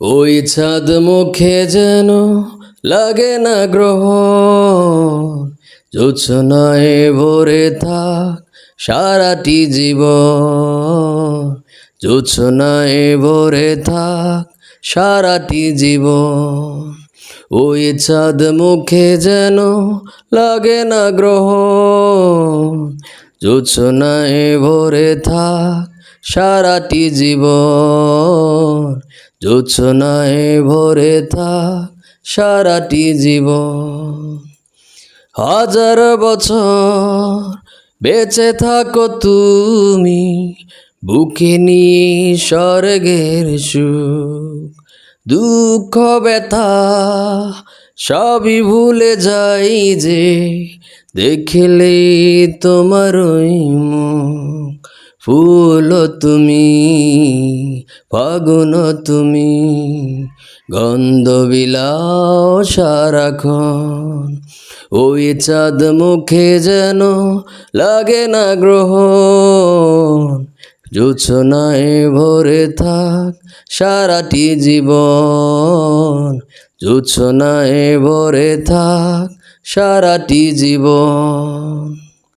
ওই চাঁদ মুখে যেন লাগে না গ্রহ জোছনায় ভরে থাক সারাটি জীবন। জোছনায় ভরে থাক সারাটি জীবন। ওই চাঁদ মুখে যেন লাগে না গ্রহ জোছনায় ভরে থাক সারাটি জীবন। জোছনায় ভরে থাক সারাটি জীবন। হাজার বছর বেঁচে থাকো তুমি, বুকে নিয়ে স্বর্গের সুখ, দুঃখ, ব্যথা সবই ভুলে যাই যে, দেখলে তোমার ওই মুখ ফুল তুমি, ফাগুন তুমি, গন্ধ বিলাও সারাক্ষণ। ওই চাঁদ মুখে যেন লাগে না গ্রহণ। জোছনায় ভরে থাক সারাটি জীবন। জোছনায় ভরে থাক সারাটি জীবন।